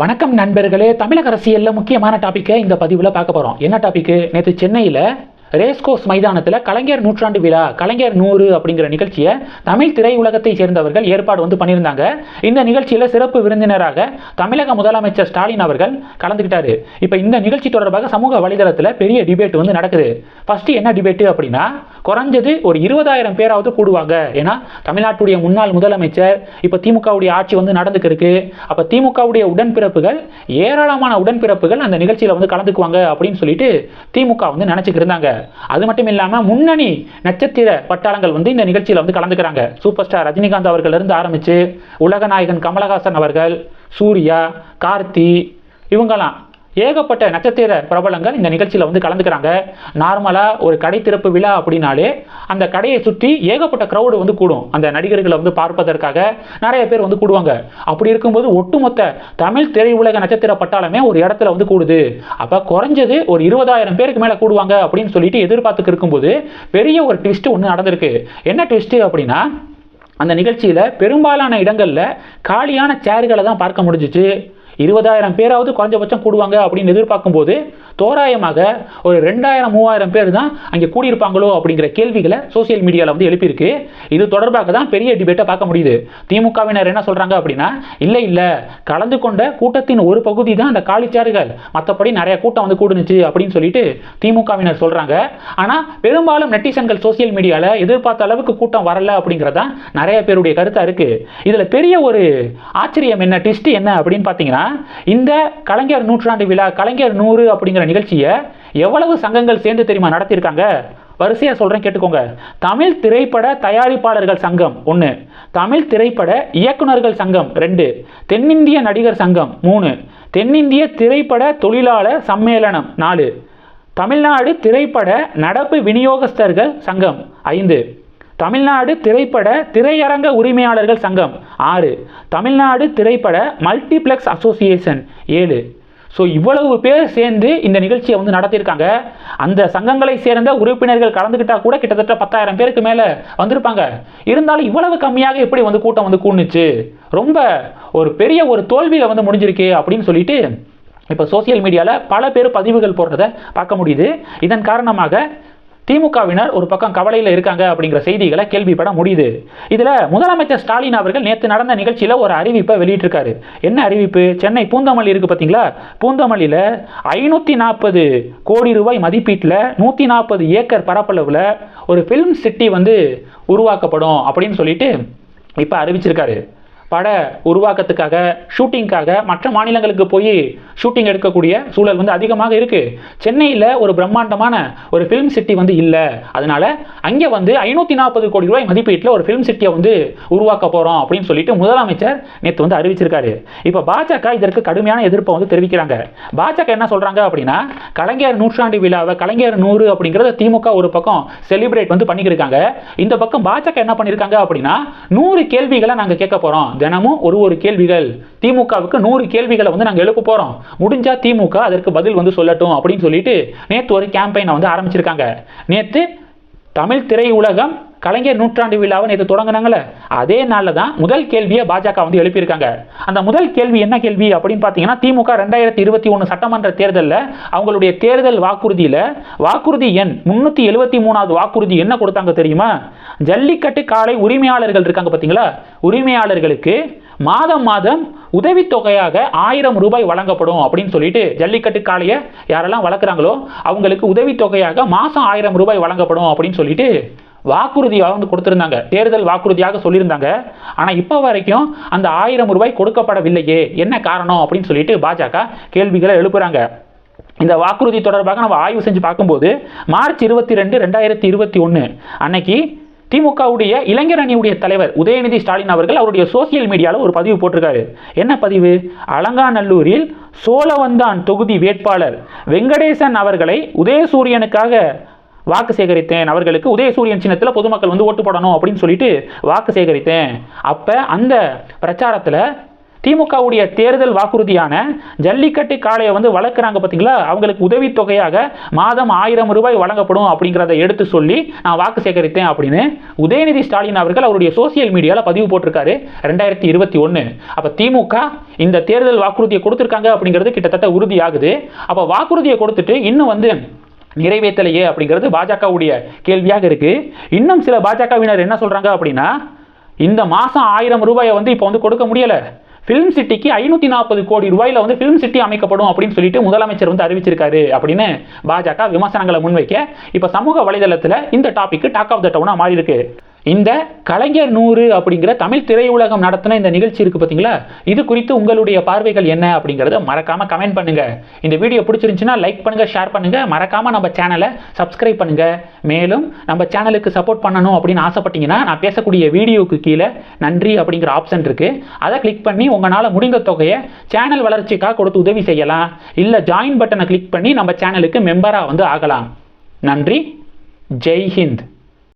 வணக்கம் நண்பர்களே தமிழக அரசியலில் முக்கியமான டாப்பிக்கை இந்த பதிவில் பார்க்க போகிறோம் என்ன டாப்பிக்கு நேற்று சென்னையில் ரேஸ்கோஸ் மைதானத்தில் கலைஞர் நூற்றாண்டு விழா கலைஞர் நூறு அப்படிங்கிற நிகழ்ச்சியை தமிழ் திரையுலகத்தை சேர்ந்தவர்கள் ஏற்பாடு வந்து பண்ணியிருந்தாங்க. இந்த நிகழ்ச்சியில் சிறப்பு விருந்தினராக தமிழக முதலமைச்சர் ஸ்டாலின் அவர்கள் கலந்துக்கிட்டாரு இப்போ இந்த நிகழ்ச்சி தொடர்பாக சமூக வலைதளத்தில் பெரிய டிபேட் வந்து நடக்குது. ஃபஸ்ட்டு என்ன டிபேட்டு அப்படின்னா குறைஞ்சது ஒரு இருபதாயிரம் பேராவது கூடுவாங்க. ஏன்னா தமிழ்நாட்டுடைய முன்னாள் முதலமைச்சர் இப்போ திமுகவுடைய ஆட்சி வந்து நடந்துக்கு இருக்கு அப்போ திமுகவுடைய உடன்பிறப்புகள் ஏராளமான உடன்பிறப்புகள் அந்த நிகழ்ச்சியில் வந்து கலந்துக்குவாங்க அப்படின்னு சொல்லிட்டு திமுக வந்து நினச்சிக்கிட்டு இருந்தாங்க. அது மட்டும் இல்லாமல் முன்னணி நட்சத்திர பட்டாளங்கள் வந்து இந்த நிகழ்ச்சியில் வந்து கலந்துக்கிறாங்க. சூப்பர் ஸ்டார் ரஜினிகாந்த் அவர்கள் இருந்து ஆரம்பித்து உலகநாயகன் கமலஹாசன் அவர்கள் சூர்யா கார்த்தி இவங்கெல்லாம். ஏகப்பட்ட நட்சத்திர பிரபலங்கள் இந்த நிகழ்ச்சியில் வந்து கலந்துக்கிறாங்க. நார்மலாக ஒரு கடை திறப்பு விழா அப்படின்னாலே அந்த கடையை சுற்றி ஏகப்பட்ட க்ரௌடு வந்து கூடும். அந்த நடிகர்களை வந்து பார்ப்பதற்காக நிறைய பேர் வந்து கூடுவாங்க. அப்படி இருக்கும்போது ஒட்டுமொத்த தமிழ் திரையுலக நட்சத்திர பட்டாளமே ஒரு இடத்துல வந்து கூடுது. அப்போ குறைஞ்சது ஒரு இருபதாயிரம் பேருக்கு மேலே கூடுவாங்க அப்படின்னு சொல்லிட்டு எதிர்பார்த்துக்கு இருக்கும்போது பெரிய ஒரு ட்விஸ்ட் ஒன்று நடந்திருக்கு. என்ன ட்விஸ்ட்டு அப்படின்னா அந்த நிகழ்ச்சியில் பெரும்பாலான இடங்களில் காலியான சேர்களை தான் பார்க்க முடிஞ்சிச்சு. இருபதாயிரம் பேராவது குறைஞ்சபட்சம் கூடுவாங்க அப்படின்னு எதிர்பார்க்கும்போது தோராயமாக ஒரு ரெண்டாயிரம் மூவாயிரம் பேர் தான் அங்கே கூடியிருப்பாங்களோ அப்படிங்கிற கேள்விகளை சோசியல் மீடியாவில் வந்து எழுப்பியிருக்கு. இது தொடர்பாக தான் பெரிய டிபேட்டை பார்க்க முடியுது. திமுகவினர் என்ன சொல்கிறாங்க அப்படின்னா இல்லை இல்லை கலந்து கொண்ட கூட்டத்தின் ஒரு பகுதி தான் அந்த காலிச்சாறுகள். மற்றபடி நிறைய கூட்டம் வந்து கூடுனுச்சு அப்படின்னு சொல்லிட்டு திமுகவினர் சொல்கிறாங்க ஆனால் பெரும்பாலும் நெட்டிசன்கள் சோசியல் மீடியாவில் எதிர்பார்த்த அளவுக்கு கூட்டம் வரல அப்படிங்கிறதா நிறைய பேருடைய கருத்தாக இருக்குது இதில் பெரிய ஒரு ஆச்சரியம் என்ன ட்விஸ்ட் என்ன அப்படின்னு பார்த்தீங்கன்னா இந்த கலைஞர் நூற்றாண்டு விழா கலைஞர் நூறு அப்படிங்கிற நிகழ்ச்சியை எவ்வளவு சங்கங்கள் சேர்ந்து தெரியுமா நடத்தியிருக்காங்க? வரிசையாக சொல்கிறேன் கேட்டுக்கோங்க. தமிழ் திரைப்பட தயாரிப்பாளர்கள் சங்கம் ஒன்று தமிழ் திரைப்பட இயக்குனர்கள் சங்கம் ரெண்டு. தென்னிந்திய நடிகர் சங்கம் மூணு. தென்னிந்திய திரைப்பட தொழிலாளர் சம்மேளனம் நாலு. தமிழ்நாடு திரைப்பட நடப்பு விநியோகஸ்தர்கள் சங்கம் ஐந்து. தமிழ்நாடு திரைப்பட திரையரங்க உரிமையாளர்கள் சங்கம். ஆறு தமிழ்நாடு திரைப்பட மல்டிப்ளெக்ஸ் அசோசியேஷன் ஏழு ஸோ இவ்வளவு பேர் சேர்ந்து இந்த நிகழ்ச்சியை வந்து நடத்தியிருக்காங்க. அந்த சங்கங்களை சேர்ந்த உறுப்பினர்கள் கலந்துக்கிட்டால் கூட கிட்டத்தட்ட பத்தாயிரம் பேருக்கு மேலே வந்திருப்பாங்க. இருந்தாலும் இவ்வளவு கம்மியாக எப்படி வந்து கூட்டம் வந்து கூடுனுச்சு? ரொம்ப ஒரு பெரிய ஒரு தோல்வியில் வந்து முடிஞ்சிருக்கு அப்படின்னு சொல்லிட்டு இப்போ சோசியல் மீடியாவில் பல பேர் பதிவுகள் போடுறத பார்க்க முடியுது. இதன் காரணமாக திமுகவினர் ஒரு பக்கம் கவலையில் இருக்காங்க அப்படிங்கிற செய்திகளை கேள்விப்பட முடியுது. இதில் முதலமைச்சர் ஸ்டாலின் அவர்கள் நேற்று நடந்த நிகழ்ச்சியில் ஒரு அறிவிப்பை வெளியிட்டிருக்காரு. என்ன அறிவிப்பு? சென்னை பூந்தமல்லி இருக்குது பார்த்தீங்களா பூந்தமல்லியில் ஐநூற்றி நாற்பது கோடி ரூபாய் மதிப்பீட்டில் நூற்றி நாற்பது ஏக்கர் பரப்பளவில் ஒரு ஃபிலிம் சிட்டி வந்து உருவாக்கப்படும் அப்படின்னு சொல்லிட்டு இப்போ அறிவிச்சிருக்காரு. பட உருவாக்கத்துக்காக ஷூட்டிங்க்காக மற்ற மாநிலங்களுக்கு போய் ஷூட்டிங் எடுக்கக்கூடிய சூழல் வந்து அதிகமாக இருக்குது சென்னையில் ஒரு பிரம்மாண்டமான ஒரு ஃபிலிம் சிட்டி வந்து இல்லை. அதனால் அங்கே வந்து ஐநூற்றி நாற்பது கோடி ரூபாய் மதிப்பீட்டில் ஒரு ஃபிலிம் சிட்டியை வந்து உருவாக்க போகிறோம் அப்படின்னு சொல்லிட்டு முதலமைச்சர் நேற்று வந்து அறிவிச்சிருக்காரு. இப்போ பாஜக இதற்கு கடுமையான எதிர்ப்பை வந்து தெரிவிக்கிறாங்க. பாஜக என்ன சொல்கிறாங்க அப்படின்னா கலைஞர் நூற்றாண்டு விழாவை கலைஞர் நூறு அப்படிங்கிறத திமுக ஒரு பக்கம் செலிப்ரேட் வந்து பண்ணிக்கிருக்காங்க இந்த பக்கம் பாஜக என்ன பண்ணியிருக்காங்க அப்படின்னா நூறு கேள்விகளை நாங்கள் கேட்க போகிறோம் தினமும் ஒரு ஒரு கேள்விகள். திமுகவுக்கு நூறு கேள்விகளை வந்து நாங்கள் எழுப்ப போகிறோம் முடிஞ்சால் திமுக அதற்கு பதில் வந்து சொல்லட்டும் அப்படின்னு சொல்லிட்டு நேற்று ஒரு கேம்பெயினை வந்து ஆரம்பிச்சிருக்காங்க. நேற்று தமிழ் திரையுலகம் கலைஞர் நூற்றாண்டு விழாவை நேற்று தொடங்கினாங்களே அதே நாளில் தான் முதல் கேள்வியை பாஜக வந்து எழுப்பியிருக்காங்க. அந்த முதல் கேள்வி என்ன கேள்வி அப்படின்னு பார்த்தீங்கன்னா திமுக ரெண்டாயிரத்தி இருபத்தி ஒன்று சட்டமன்ற தேர்தலில் அவங்களுடைய தேர்தல் வாக்குறுதியில் வாக்குறுதி எண் முந்நூற்றி எழுபத்தி மூணாவது வாக்குறுதி என்ன கொடுத்தாங்க தெரியுமா? ஜல்லிக்கட்டு காலை உரிமையாளர்கள் இருக்காங்க பார்த்தீங்களா உரிமையாளர்களுக்கு மாதம் மாதம் உதவித்தொகையாக ஆயிரம் ரூபாய் வழங்கப்படும் அப்படின்னு சொல்லிட்டு ஜல்லிக்கட்டு காளையை யாரெல்லாம் வளர்க்குறாங்களோ அவங்களுக்கு உதவித்தொகையாக மாதம் ஆயிரம் ரூபாய் வழங்கப்படும் அப்படின்னு சொல்லிட்டு வாக்குறுதியாக வந்து கொடுத்துருந்தாங்க. தேர்தல் வாக்குறுதியாக சொல்லியிருந்தாங்க. ஆனால் இப்போ வரைக்கும் அந்த ஆயிரம் ரூபாய் கொடுக்கப்படவில்லையே. என்ன காரணம் அப்படின்னு சொல்லிட்டு பாஜக கேள்விகளை எழுப்புறாங்க. இந்த வாக்குறுதி தொடர்பாக நம்ம ஆய்வு செஞ்சு பார்க்கும்போது மார்ச் இருபத்தி ரெண்டு ரெண்டாயிரத்தி இருபத்தி ஒன்று அன்னைக்கு திமுகவுடைய இளைஞர் அணியுடைய தலைவர் உதயநிதி ஸ்டாலின் அவர்கள் அவருடைய சோசியல் மீடியாவில் ஒரு பதிவு போட்டிருக்காரு. என்ன பதிவு? அலங்காநல்லூரில் சோழவந்தான் தொகுதி வேட்பாளர் வெங்கடேசன் அவர்களை உதயசூரியனுக்காக வாக்கு சேகரித்தேன். அவர்களுக்கு உதயசூரியன் சின்னத்தில் பொதுமக்கள் வந்து ஓட்டு போடணும் அப்படின்னு சொல்லிட்டு வாக்கு சேகரித்தேன். அப்போ அந்த பிரச்சாரத்தில் திமுகவுடைய தேர்தல் வாக்குறுதியான ஜல்லிக்கட்டு காளையை வந்து வளர்க்குறாங்க பார்த்தீங்களா அவங்களுக்கு உதவித்தொகையாக மாதம் ஆயிரம் ரூபாய் வழங்கப்படும் அப்படிங்கிறத எடுத்து சொல்லி நான் வாக்கு சேகரித்தேன் அப்படின்னு உதயநிதி ஸ்டாலின் அவர்கள் அவருடைய சோசியல் மீடியாவில் பதிவு போட்டிருக்காரு ரெண்டாயிரத்தி இருபத்தி ஒன்று அப்போ திமுக இந்த தேர்தல் வாக்குறுதியை கொடுத்துருக்காங்க அப்படிங்கிறது கிட்டத்தட்ட உறுதியாகுது. அப்போ வாக்குறுதியை கொடுத்துட்டு இன்னும் வந்து நிறைவேற்றலையே அப்படிங்கிறது பாஜகவுடைய கேள்வியாக இருக்குது இன்னும் சில பாஜகவினர் என்ன சொல்கிறாங்க அப்படின்னா இந்த மாதம் ஆயிரம் ரூபாயை வந்து இப்போ வந்து கொடுக்க முடியலை. ஃபிலிம் சிட்டிக்கு ஐநூற்றி நாற்பது கோடி ரூபாயில் வந்து ஃபிலிம் சிட்டி அமைக்கப்படும் அப்படின்னு சொல்லிட்டு முதலமைச்சர் வந்து அறிவிச்சிருக்காரு அப்படின்னு பாஜக விமர்சனங்களை முன்வைக்க இப்போ சமூக வலைதளத்தில் இந்த டாபிக் டாக் ஆஃப் த டவுனாக மாறி இருக்கு இந்த கலைஞர் நூறு அப்படிங்கிற தமிழ் திரையுலகம் நடத்தின இந்த நிகழ்ச்சி இருக்குது பார்த்தீங்களா இது குறித்து உங்களுடைய பார்வைகள் என்ன அப்படிங்கிறத மறக்காமல் கமெண்ட் பண்ணுங்கள் இந்த வீடியோ பிடிச்சிருந்துச்சுன்னா லைக் பண்ணுங்கள் ஷேர் பண்ணுங்கள் மறக்காமல் நம்ம சேனலை சப்ஸ்கிரைப் பண்ணுங்கள் மேலும் நம்ம சேனலுக்கு சப்போர்ட் பண்ணணும் அப்படின்னு ஆசைப்பட்டீங்கன்னா நான் பேசக்கூடிய வீடியோவுக்கு கீழே நன்றி அப்படிங்கிற ஆப்ஷன் இருக்குது அதை கிளிக் பண்ணி உங்களால் முடிந்த தொகையை சேனல் வளர்ச்சிக்காக கொடுத்து உதவி செய்யலாம். இல்லை ஜாயின் பட்டனை கிளிக் பண்ணி நம்ம சேனலுக்கு மெம்பராக வந்து ஆகலாம். நன்றி. ஜெய் ஹிந்த்.